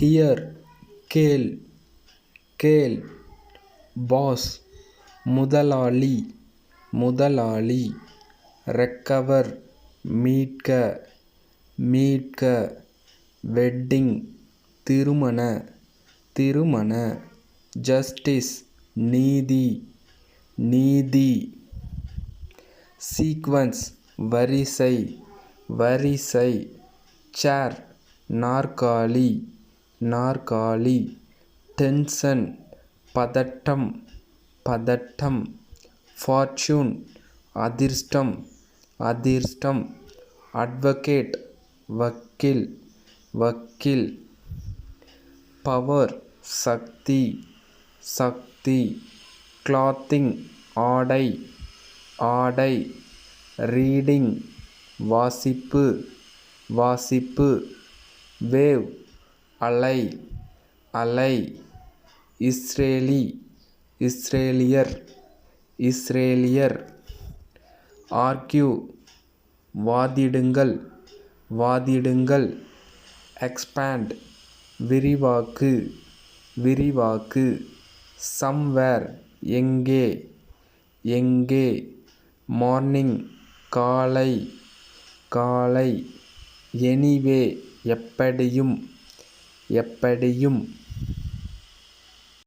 Here கேள் கேள். Pass முதலாளி முதலாளி. ரெக்கவர் மீட்க மீட்க. வெட்டிங் திருமண திருமண. ஜஸ்டிஸ் நீதி நீதி. சீக்வன்ஸ் வரிசை வரிசை. சேர் நாற்காலி. நாற்காலி டென்ஷன் பதட்டம் பதட்டம் ஃபார்ச்சூன் அதிர்ஷ்டம் அதிர்ஷ்டம் அட்வொகேட் வக்கீல் வக்கீல் பவர் சக்தி சக்தி கிளாத்திங் ஆடை ஆடை ரீடிங் வாசிப்பு வாசிப்பு வேவ் அலை அலை இஸ்ரேலி இஸ்ரேலியர் இஸ்ரேலியர். ஆர்க்யூ வாதிடுங்கள் வாதிடுங்கள். எக்ஸ்பேண்ட் விரிவாக்கு விரிவாக்கு. சம்வேர் எங்கே எங்கே. மார்னிங் காலை காலை. எனிவே எப்படியும். எப்படியும்